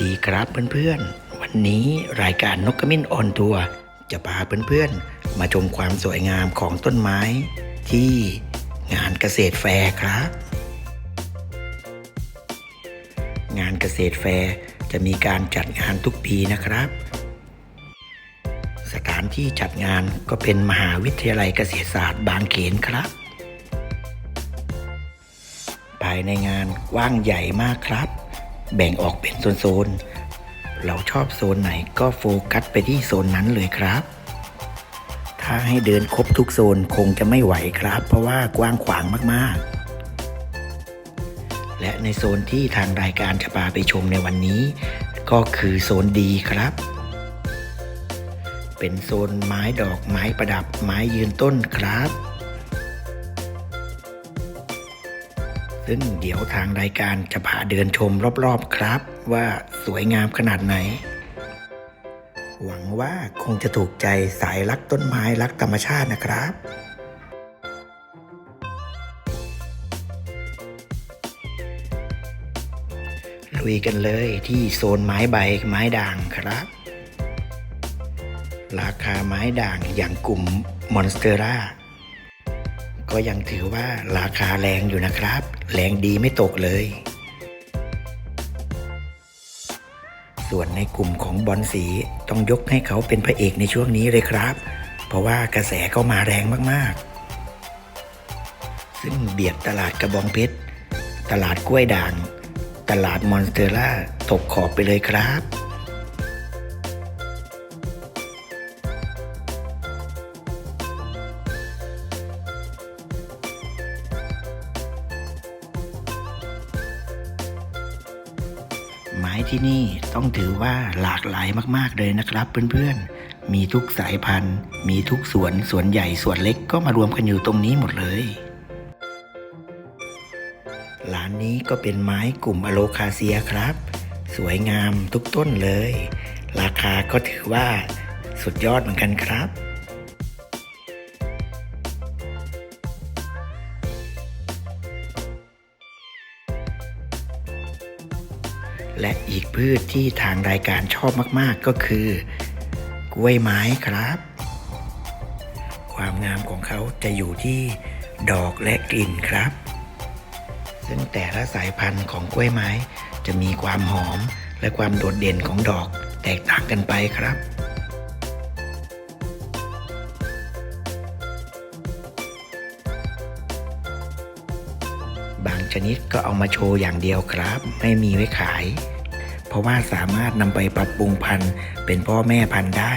ดีครับเพื่อนๆ วันนี้รายการนกกระมิ้นออนทัวร์จะพาเพื่อนๆ มาชมความสวยงามของต้นไม้ ที่งานเกษตรแฟร์ครับ งานเกษตรแฟร์จะมีการจัดงานทุกปีนะครับ สถานที่จัดงานก็เป็นมหาวิทยาลัยเกษตรศาสตร์บางเขนครับ ภายในงานกว้างใหญ่มากครับ แบ่งออกเป็นโซนๆ เราชอบโซนไหนก็โฟกัสไปที่โซนนั้นเลยครับ ถ้าให้เดินครบทุกโซนคงจะไม่ไหวครับ เพราะว่ากว้างขวางมากๆ และในโซนที่ทางรายการจะพาไปชมในวันนี้ ก็คือโซนดีครับ เป็นโซนไม้ดอกไม้ประดับไม้ยืนต้นครับ ซึ่งเดี๋ยวทางรายการจะพาเดินชมรอบๆครับ ว่าสวยงามขนาดไหน หวังว่าคงจะถูกใจสายรักต้นไม้รักธรรมชาตินะครับลุยกันเลยที่โซนไม้ใบไม้ด่างครับ ราคาไม้ด่างอย่างกลุ่มมอนสเตอร่า ก็ยังถือว่าราคาแรงอยู่นะครับ แรงดีไม่ตกเลย ส่วนในกลุ่มของบอลสีต้องยกให้เขาเป็นพระเอกในช่วงนี้เลยครับ เพราะว่ากระแสเขามาแรงมากๆ ซึ่งเบียดตลาดกระบองเพชร ตลาดกล้วยด่าง ตลาดมอนสเตอร่าตกขอบไปเลยครับ ต้องถือว่าหลากหลายมากๆเลยนะครับ เพื่อนๆ มีทุกสายพันธุ์ มีทุกสวนสวนใหญ่สวนเล็กก็มารวมกันอยู่ตรงนี้หมดเลยร้านนี้ก็เป็นไม้กลุ่มอโลคาเซียครับ สวยงามทุกต้นเลย ราคาก็ถือว่าสุดยอดเหมือนกันครับ พืชที่ทางรายการชอบมากๆก็คือกล้วยไม้ครับ ความงามของเขาจะอยู่ที่ดอกและกลิ่นครับ ซึ่งแต่ละสายพันธุ์ของกล้วยไม้จะมีความหอมและความโดดเด่นของดอกแตกต่างกันไปครับบางชนิดก็เอามาโชว์อย่างเดียวครับ ไม่มีไว้ขาย เพราะว่าสามารถนำไปปรับปรุงพันธุ์เป็นพ่อแม่พันธุ์ได้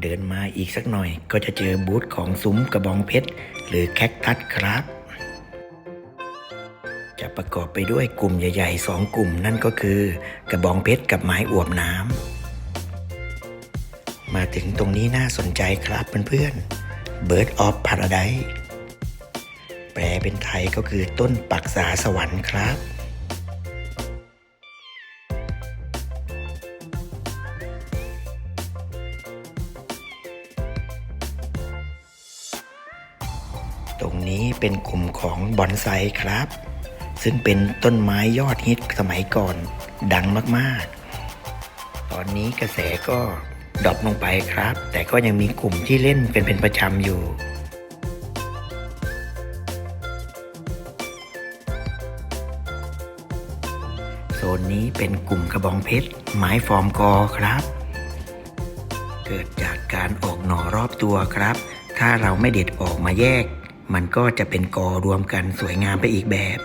เดินมาอีกสักหน่อยก็จะเจอบูธของซุ้มกระบองเพชร หรือแคคตัสครับ จะประกอบไปด้วยกลุ่มใหญ่ๆสองกลุ่มนั่นก็คือ กระบองเพชรกับไม้อวบน้ำมาถึงตรงนี้น่าสนใจครับเพื่อนๆ Bird of Paradise แปลเป็นไทยก็คือต้นปักษาสวรรค์ครับ เป็นกลุ่มของบอนไซครับ ซึ่งเป็นต้นไม้ยอดฮิตสมัยก่อนดังมากๆ ตอนนี้กระแสก็ดรอปลงไปครับ แต่ก็ยังมีกลุ่มที่เล่นเป็นเป็นประจำอยู่โซนนี้เป็นกลุ่มกระบองเพชรไม้ฟอร์มกอครับ เกิดจากการออกหน่อรอบตัวครับ ถ้าเราไม่เด็ดออกมาแยก มันก็จะเป็นกอรวมกันสวยงามไปอีกแบบ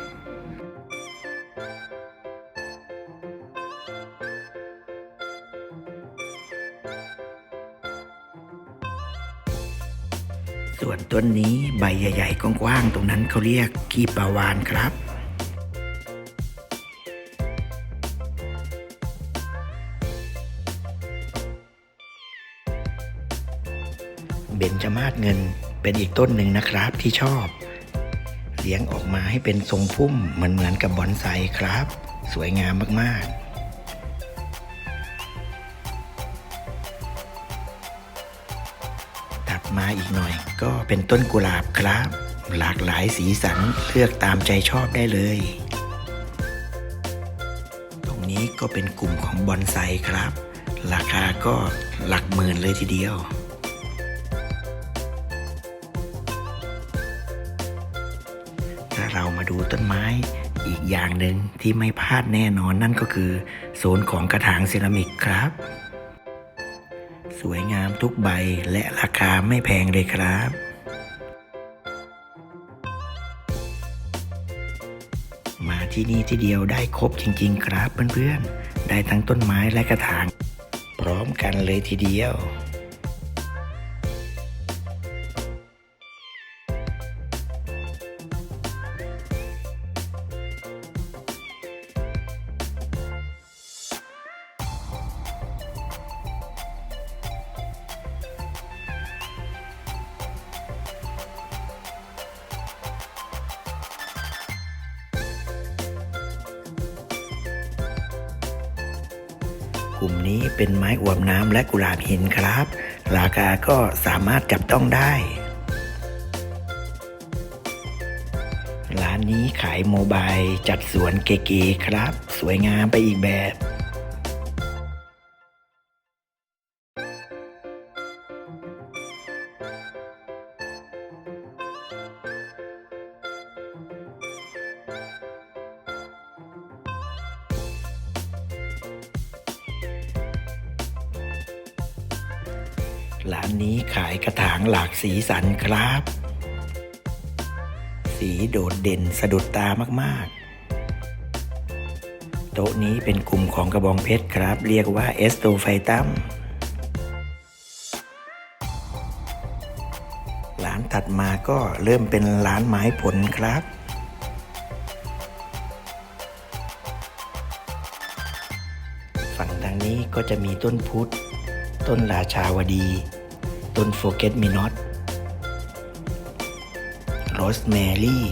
ส่วนต้นนี้ใบใหญ่ๆกว้างๆตรงนั้นเขาเรียกกีปาวานครับ เบญจมาศเงิน เป็นอีกต้นหนึ่งนะครับที่ชอบ เลี้ยงออกมาให้เป็นทรงพุ่มเหมือนเหมือนกับบอนไซครับ สวยงามมากๆถัดมาอีกหน่อยก็เป็นต้นกุหลาบครับ หลากหลายสีสันเลือกตามใจชอบได้เลย ตรงนี้ก็เป็นกลุ่มของบอนไซครับ ราคาก็หลักหมื่นเลยทีเดียว เรามาดูต้นไม้ อีกอย่างหนึ่งที่ไม่พลาดแน่นอนนั่นก็คือโซนของกระถางเซรามิกครับ สวยงามทุกใบและราคาไม่แพงเลยครับมาที่นี่ที่เดียวได้ครบจริง ๆ ครับเพื่อนๆ ได้ทั้งต้นไม้และกระถาง พร้อมกันเลยทีเดียว กลุ่มนี้เป็นไม้อวมน้ำและกุหลาบหินครับ ราคาก็สามารถจับต้องได้ ร้านนี้ขายโมบายจัดสวนเก๋ๆครับ สวยงามไปอีกแบบ สีสันครับ สีโดดเด่นสะดุดตามาก ๆ โต๊ะนี้เป็นกลุ่มของกระบองเพชรครับ เรียกว่าเอสโตไฟตัมร้านถัดมาก็เริ่มเป็นร้านไม้ผลครับฝั่งทางนี้ก็จะมีต้นพุทธ ต้นราชาวดี ต้นโฟเกตมินอต สแมรี่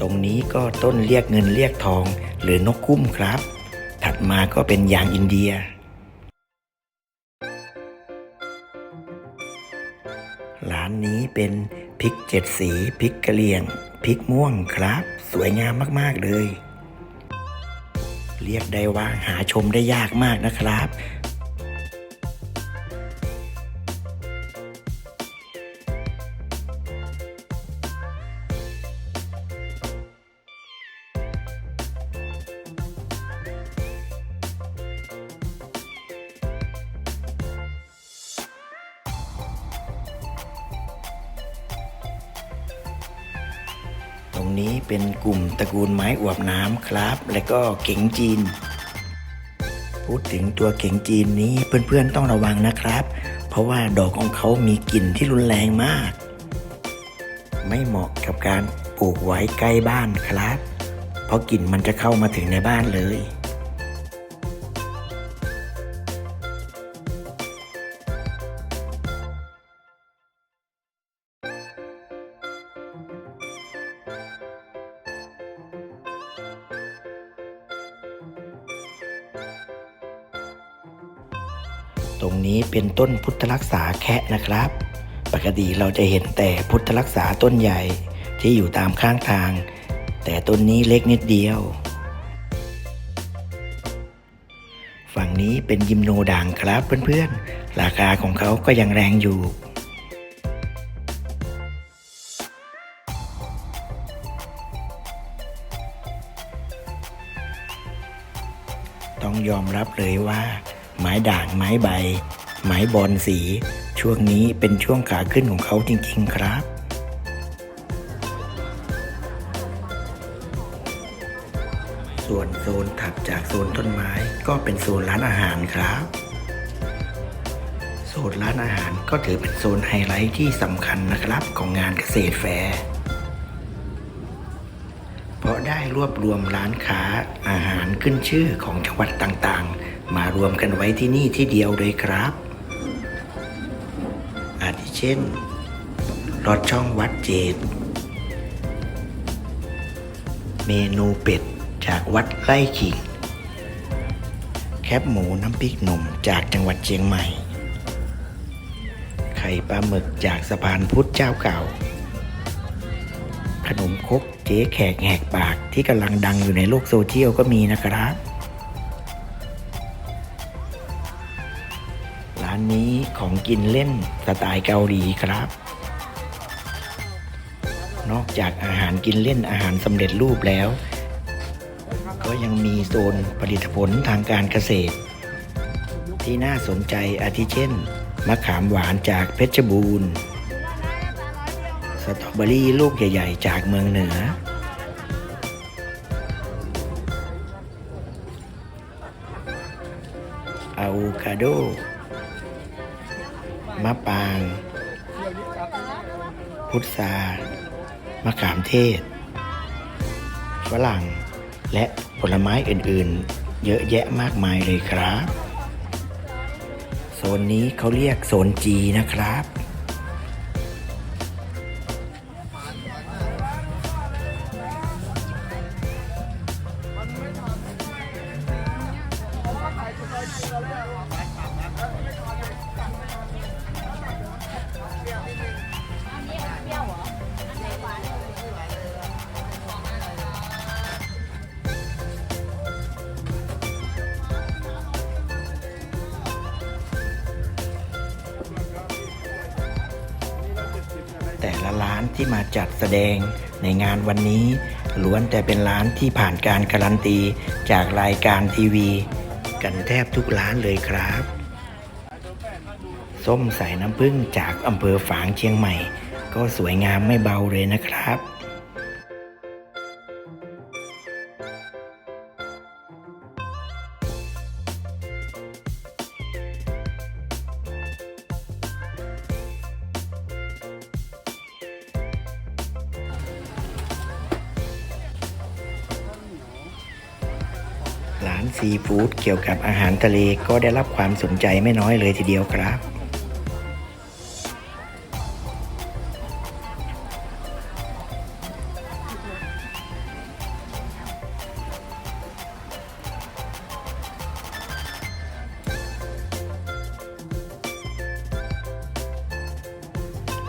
ตรงนี้ก็ต้นเรียกเงินเรียกทอง หรือนกคุ้มครับ ถัดมาก็เป็นยางอินเดีย ร้านนี้เป็นพริกเจ็ดสีพริกกะเหรี่ยงพริกม่วงครับ สวยงามมากๆเลย เรียกได้ว่าหาชมได้ยากมากนะครับ รงนี้เป็นกลุ่มตระกูลไม้อวบน้ำครับ และก็เก๋งจีน พูดถึงตัวเก๋งจีนนี้เพื่อนๆต้องระวังนะครับ เพราะว่าดอกของเขามีกลิ่นที่รุนแรงมาก ไม่เหมาะกับการปลูกไว้ใกล้บ้านครับ เพราะกลิ่นมันจะเข้ามาถึงในบ้านเลย ตรงนี้เป็นต้นพุทธรักษาแคะนะครับ ปกติเราจะเห็นแต่พุทธรักษาต้นใหญ่ที่อยู่ตามข้างทาง แต่ต้นนี้เล็กนิดเดียว ฝั่งนี้เป็นยิมโนด่างครับเพื่อนๆ ราคาของเขาก็ยังแรงอยู่ ต้องยอมรับเลยว่า ไม้ด่างไม้ใบ ไม้บอลสี ช่วงนี้เป็นช่วงขาขึ้นของเขาจริง ๆ ครับส่วนโซนถัดจากโซนต้นไม้ก็เป็นโซนร้านอาหารครับ โซนร้านอาหารก็ถือเป็นโซนไฮไลท์ที่สำคัญนะครับของงานเกษตรแฟร์เพราะได้รวบรวมร้านค้าอาหารขึ้นชื่อของจังหวัดต่างๆ มารวมกันไว้ที่นี่ที่เดียวเลยครับ อาทิเช่นรอดช่องวัดเจดเมนูเป็ดจากวัดไร่ขิง แคบหมูน้ำพริกหนุ่มจากจังหวัดเชียงใหม่ ไข่ปลาหมึกจากสะพานพุทธเจ้าเก่า ขนมคกเจ๊แขกแหกปากที่กำลังดังอยู่ในโลกโซเชียลก็มีนะครับ ของกินเล่นสไตล์เกาหลีครับ นอกจากอาหารกินเล่นอาหารสำเร็จรูปแล้ว ก็ยังมีโซนผลิตผลทางการเกษตร ที่น่าสนใจอาทิเช่น มะขามหวานจากเพชรบูรณ์สตรอเบอรี่ลูกใหญ่ ๆ จากเมืองเหนือ อะโวคาโด มะปาง พุทรามะขามเทศ ฝรั่ง และผลไม้อื่นๆ เยอะแยะมากมายเลยครับ โซนนี้เขาเรียกโซนจีนะครับ แสดงในงานวันนี้ ล้วนแต่เป็นร้านที่ผ่านการการันตี จากรายการทีวี กันแทบทุกร้านเลยครับ ส้มใส่น้ำผึ้งจากอำเภอฝางเชียงใหม่ ก็สวยงามไม่เบาเลยนะครับ ร้านซีฟู้ดเกี่ยวกับอาหารทะเลก็ได้รับความสนใจไม่น้อยเลยทีเดียวครับ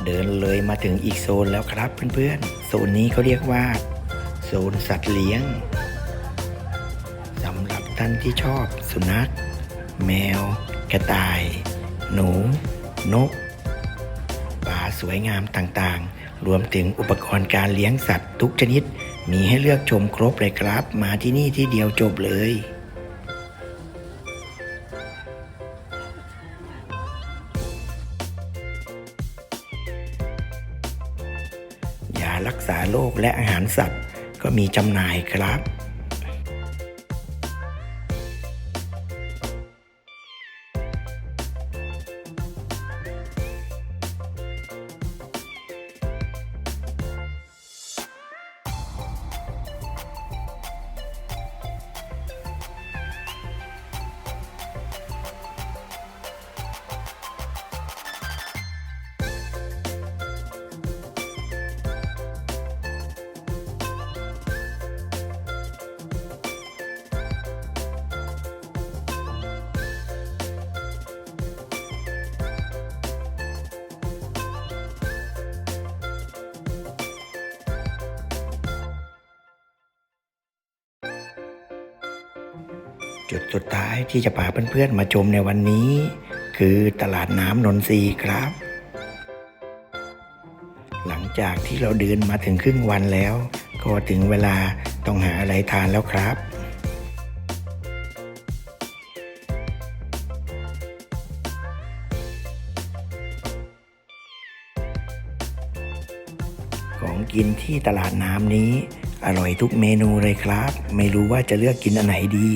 เดินเลยมาถึงอีกโซนแล้วครับเพื่อนๆ โซนนี้เขาเรียกว่า โซนสัตว์เลี้ยง ท่านที่ชอบสุนัข แมว กระต่าย หนู นก ป่าสวยงามต่างๆ รวมถึงอุปกรณ์การเลี้ยงสัตว์ทุกชนิด มีให้เลือกชมครบเลยครับ มาที่นี่ที่เดียวจบเลยยารักษาโรคและอาหารสัตว์ก็มีจำหน่ายครับ จุดสุดท้ายที่จะพาเพื่อนๆมาชมในวันนี้ คือตลาดน้ำนนทรีครับ หลังจากที่เราเดินมาถึงครึ่งวันแล้ว ก็ถึงเวลาต้องหาอะไรทานแล้วครับของกินที่ตลาดน้ำนี้ อร่อยทุกเมนูเลยครับ ไม่รู้ว่าจะเลือกกินอันไหนดี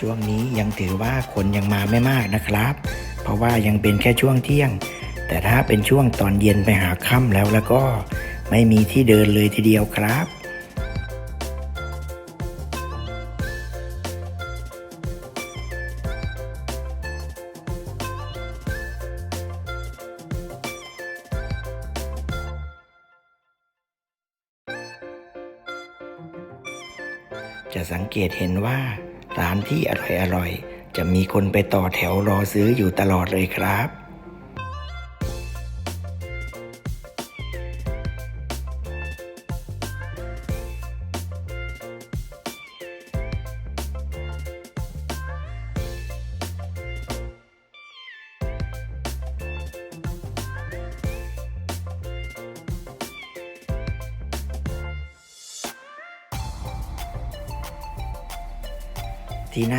ช่วงนี้ยังถือว่าคนยังมาไม่มากนะครับ เพราะว่ายังเป็นแค่ช่วงเที่ยง แต่ถ้าเป็นช่วงตอนเย็นไปหาค่ำแล้วแล้วก็ไม่มีที่เดินเลยทีเดียวครับจะสังเกตเห็นว่า ร้านที่อร่อยๆ จะมีคนไปต่อแถวรอซื้ออยู่ตลอดเลยครับ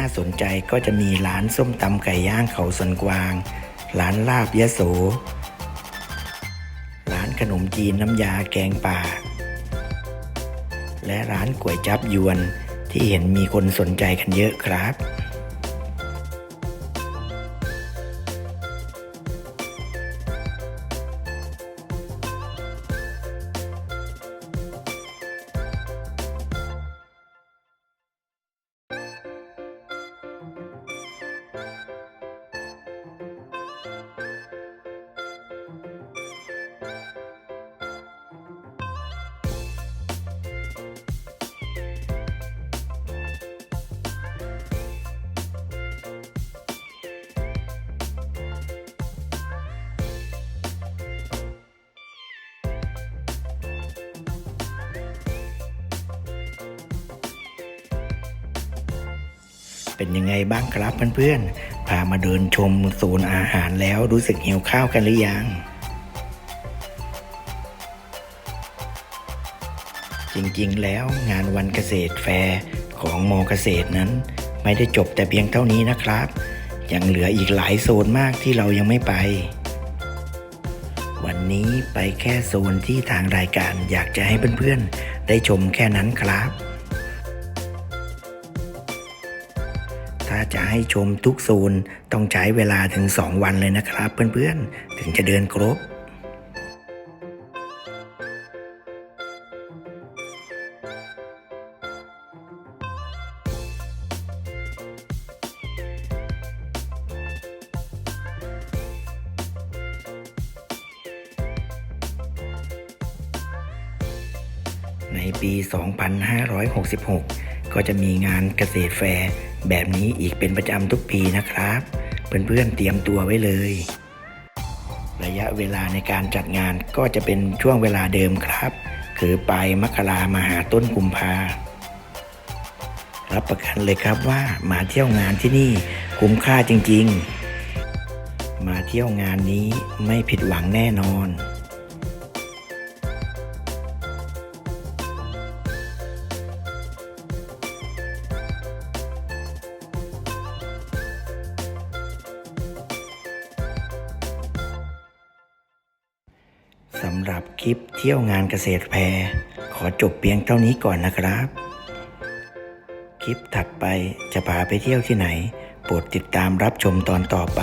าสนใจก็จะมีร้านส้มตำไก่ย่างเขาสันกวาง ร้านลาบยะโส ร้านขนมจีนน้ำยาแกงป่า และร้านก๋วยจับยวนที่เห็นมีคนสนใจกันเยอะครับ เป็นยังไงบ้างครับเพื่อนๆ พามาเดินชมศูนย์อาหารแล้วรู้สึกหิวข้าวกันหรือยัง จริงๆ แล้วงานวันเกษตรแฟร์ของมอเกษตรนั้น ไม่ได้จบแต่เพียงเท่านี้นะครับ ยังเหลืออีกหลายโซนมากที่เรายังไม่ไป วันนี้ไปแค่โซนที่ทางรายการอยากจะให้เพื่อนๆ ได้ชมแค่นั้นครับ จะให้ชมทุกโซนต้องใช้เวลาถึง 2 วันเลยนะครับ เพื่อนๆ ถึงจะเดินครบในปี 2566 ก็จะมีงานเกษตรแฟร์แบบนี้อีกเป็นประจำทุกปีนะครับ เพื่อนๆเตรียมตัวไว้เลย ระยะเวลาในการจัดงานก็จะเป็นช่วงเวลาเดิมครับ คือปลายมกรามาหาต้นกุมภารับประกันเลยครับว่ามาเที่ยวงานที่นี่คุ้มค่าจริงๆ มาเที่ยวงานนี้ไม่ผิดหวังแน่นอน สำหรับคลิปเที่ยวงานเกษตรแพร ขอจบเพียงเท่านี้ก่อนนะครับ คลิปถัดไปจะพาไปเที่ยวที่ไหน โปรดติดตามรับชมตอนต่อไป